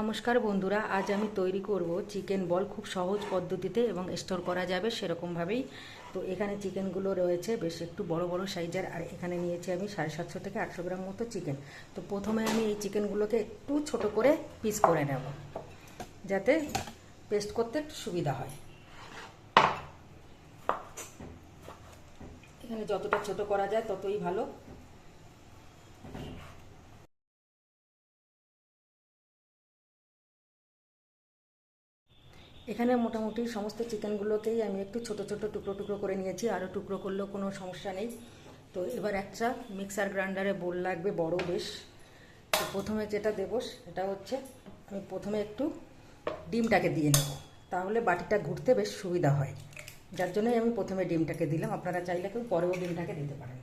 নমস্কার বন্ধুরা, আজ আমি তৈরি করব চিকেন বল খুব সহজ পদ্ধতিতে এবং স্টোর করা যাবে সেরকমভাবেই। তো এখানে চিকেনগুলো রয়েছে বেশ একটু বড় বড় সাইজের, আর এখানে নিয়েছি আমি সাড়ে সাতশো থেকে আটশো গ্রাম মতো চিকেন। তো প্রথমে আমি এই চিকেনগুলোকে একটু ছোট করে পিস করে নেব, যাতে পেস্ট করতে একটু সুবিধা হয়। এখানে যতটা ছোট করা যায় ততই ভালো। এখানে মোটামুটি সমস্ত চিকেনগুলোকেই আমি একটু ছোট ছোট টুকরো টুকরো করে নিয়েছি আরও টুকরো করলেও কোনো সমস্যা নেই। তো এবার একটা মিক্সার গ্রাইন্ডারে বোল লাগবে, বড় বেশ। তো প্রথমে যেটা দেবো সেটা হচ্ছে, আমি প্রথমে একটু ডিমটাকে দিয়ে নেব। তাহলে বাটিটা ঘুরতে বেশ সুবিধা হয়। যার জন্যই আমি প্রথমে ডিমটাকে দিলাম। আপনারা চাইলে কেউ পরেও ডিমটাকে দিতে পারেন।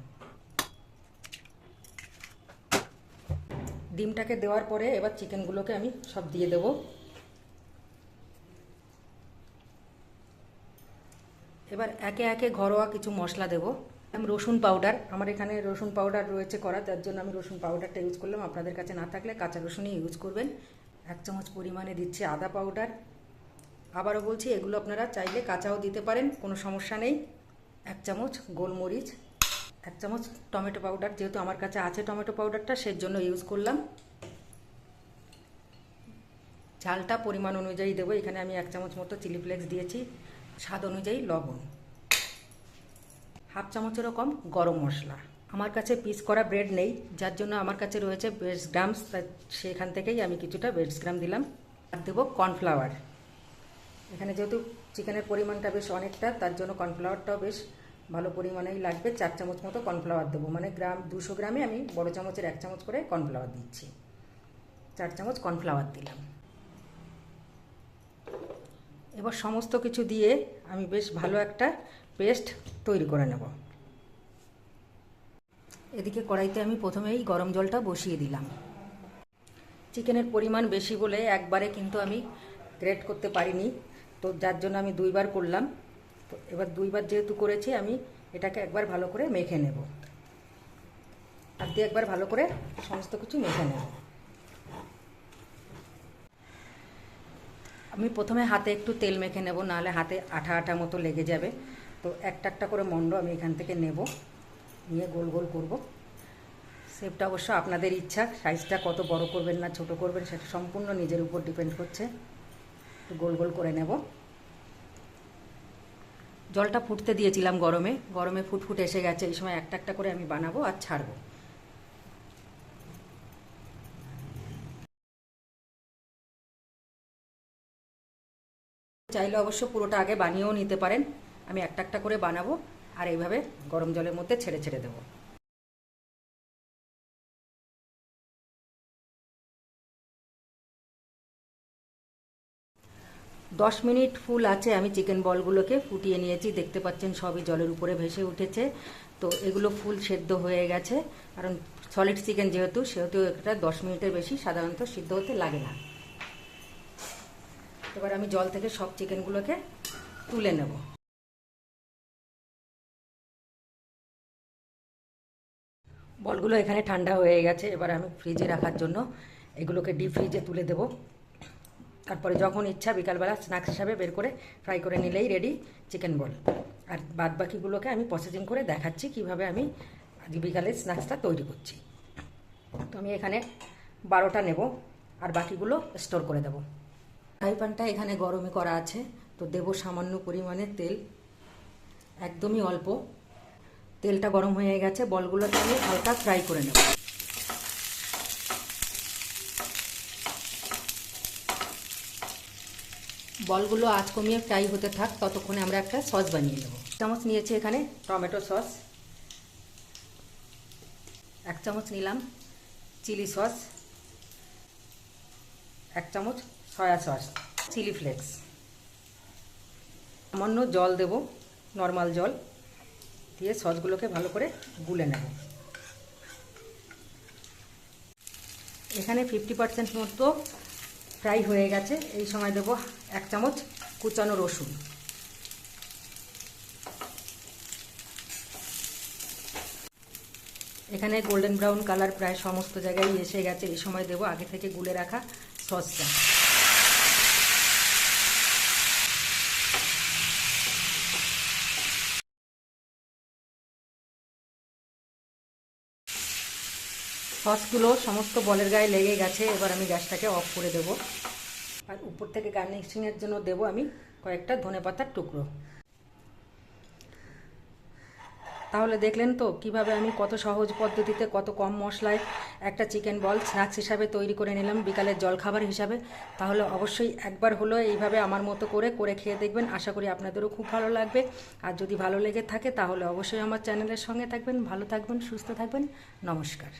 ডিমটাকে দেওয়ার পরে এবার চিকেনগুলোকে আমি সব দিয়ে দেবো। এবার একে একে ঘরোয়া কিছু মশলা দেব। আমি রসুন পাউডার আমার এখানে রসুন পাউডার রয়েছে করা তার জন্য আমি রসুন পাউডারটা ইউজ করলাম। আপনাদের কাছে না থাকলে কাঁচা রসুনই ইউজ করবেন। এক চামচ পরিমাণে দিচ্ছি আদা পাউডার আবারও বলছি, এগুলো আপনারা চাইলে কাঁচাও দিতে পারেন, কোনো সমস্যা নেই। এক চামচ গোলমরিচ, এক চামচ টমেটো পাউডার যেহেতু আমার কাছে আছে টমেটো পাউডারটা সের জন্য ইউজ করলাম। ঝালটা পরিমাণ অনুযায়ী দেবো। এখানে আমি এক চামচ মতো চিলি ফ্লেক্স দিয়েছি। স্বাদ অনুযায়ী লবণ। হাফ চামচেরও কম গরম মশলা। আমার কাছে পিস করা ব্রেড নেই, যার জন্য আমার কাছে রয়েছে বেস গ্রামস সেখান থেকেই আমি কিছুটা বেস গ্রাম দিলাম। আর দেবো কর্নফ্লাওয়ার এখানে যেহেতু চিকেনের পরিমাণটা বেশ অনেকটা, তার জন্য কর্নফ্লাওয়ারটাও বেশ ভালো পরিমাণেই লাগবে। চার চামচ মতো কর্নফ্লাওয়ার দেবো। মানে গ্রাম, দুশো গ্রামে আমি বড় চামচের এক চামচ করে কর্নফ্লাওয়ার দিচ্ছি। চার চামচ কর্নফ্লাওয়ার দিলাম। এবার সমস্ত কিছু দিয়ে আমি বেশ ভালো একটা পেস্ট তৈরি করে নেব। এদিকে কড়াইতে আমি প্রথমেই গরম জলটা বসিয়ে দিলাম। চিকেনের পরিমাণ বেশি বলে একবারে কিন্তু আমি গ্রেট করতে পারিনি। তো যার জন্য আমি দুইবার করলাম। তো এবার দুইবার যেহেতু করেছি, আমি এটাকে একবার ভালো করে মেখে নেব। আর দিয়ে একবার ভালো করে সমস্ত কিছু মেখে নেব। আমি প্রথমে হাতে একটু তেল মেখে নেব, নাহলে হাতে আঠা আঠা মতো লেগে যাবে। তো একটা একটা করে মন্ড আমি এখান থেকে নেব, নিয়ে গোল গোল করব। শেপটা অবশ্য আপনাদের ইচ্ছা সাইজটা কত বড় করবেন না ছোট করবেন, সেটা সম্পূর্ণ নিজের উপর ডিপেন্ড করছে। গোল গোল করে নেব। জলটা ফুটতে দিয়েছিলাম গরমে গরমে ফুটফুট এসে গেছে, এই সময় একটা একটা করে আমি বানাবো আর ছাড়বো। চাইলে অবশ্য পুরোটা আগে বানিয়েও নিতে পারেন। আমি একটা একটা করে বানাবো আর এইভাবে গরম জলের মধ্যে ছেড়ে ছেড়ে দেবো। দশ মিনিট ফুল আছে, আমি চিকেন বলগুলোকে ফুটিয়ে নিয়েছি। দেখতে পাচ্ছেন সবই জলের উপরে ভেসে উঠেছে। তো এগুলো ফুল সেদ্ধ হয়ে গেছে। কারণ সলিড চিকেন যেহেতু, সেহেতু এটা দশ মিনিটের বেশি সাধারণত সিদ্ধ হতে লাগে না। এবার আমি জল থেকে সব চিকেনগুলোকে তুলে নেব। বলগুলো এখানে ঠান্ডা হয়ে গেছে, এবার আমি ফ্রিজে রাখার জন্য এগুলোকে ডিপ ফ্রিজে তুলে দেব। তারপরে যখন ইচ্ছা বিকালবেলা স্ন্যাক্স হিসাবে বের করে ফ্রাই করে নিলেই রেডি চিকেন বল আর বাদ বাকিগুলোকে আমি প্রসেসিং করে দেখাচ্ছি কীভাবে আমি আজ বিকালে স্ন্যাক্সটা তৈরি করছি। তো আমি এখানে বারোটা নেব, আর বাকিগুলো স্টোর করে দেবো। ফ্রাই প্যানটা এখানে গরমে করা আছে। তো দেব সামান্য পরিমাণে তেল। একদমই অল্প। তেলটা গরম হয়ে গেছে। বলগুলোকে আমি হালকা ফ্রাই করে নেব। বলগুলো আজ কমিয়ে ফ্রাই হতে থাক। ততক্ষণে আমরা একটা সস বানিয়ে নেব। চামচ নিয়েছি এখানে টমেটো সস। এক চামচ নিলাম চিলি সস। এক চামচ সয়া সস চিলি ফ্লেক্স সামান্য জল দেব নর্মাল জল। দিয়ে সসগুলোকে ভালো করে গুলে নেব। এখানে ফিফটি পার্সেন্ট মতো ফ্রাই হয়ে গেছে। এই সময় দেব এক চামচ কুচানো রসুন। এখানে গোল্ডেন ব্রাউন কালার প্রায় সমস্ত জায়গায় এসে গেছে। এই সময় দেব আগে থেকে গুলে রাখা সসটা। সসগুলো সমস্ত বলের গায়ে লেগে গেছে, এবার আমি গ্যাসটাকে অফ করে দেব। আর উপর থেকে গার্নিশিংয়ের জন্য দেব আমি কয়েকটা ধনেপাতার টুকরো। তাহলে দেখলেন তো, কীভাবে আমি কত সহজ পদ্ধতিতে কত কম মশলায় একটা চিকেন বল স্ন্যাক্স হিসাবে তৈরি করে নিলাম বিকালের জলখাবার হিসাবে। তাহলে অবশ্যই একবার হলো এইভাবে আমার মতো করে করে খেয়ে দেখবেন। আশা করি আপনাদেরও খুব ভালো লাগবে। আর যদি ভালো লেগে থাকে, তাহলে অবশ্যই আমার চ্যানেলের সঙ্গে থাকবেন। ভালো থাকবেন, সুস্থ থাকবেন। নমস্কার।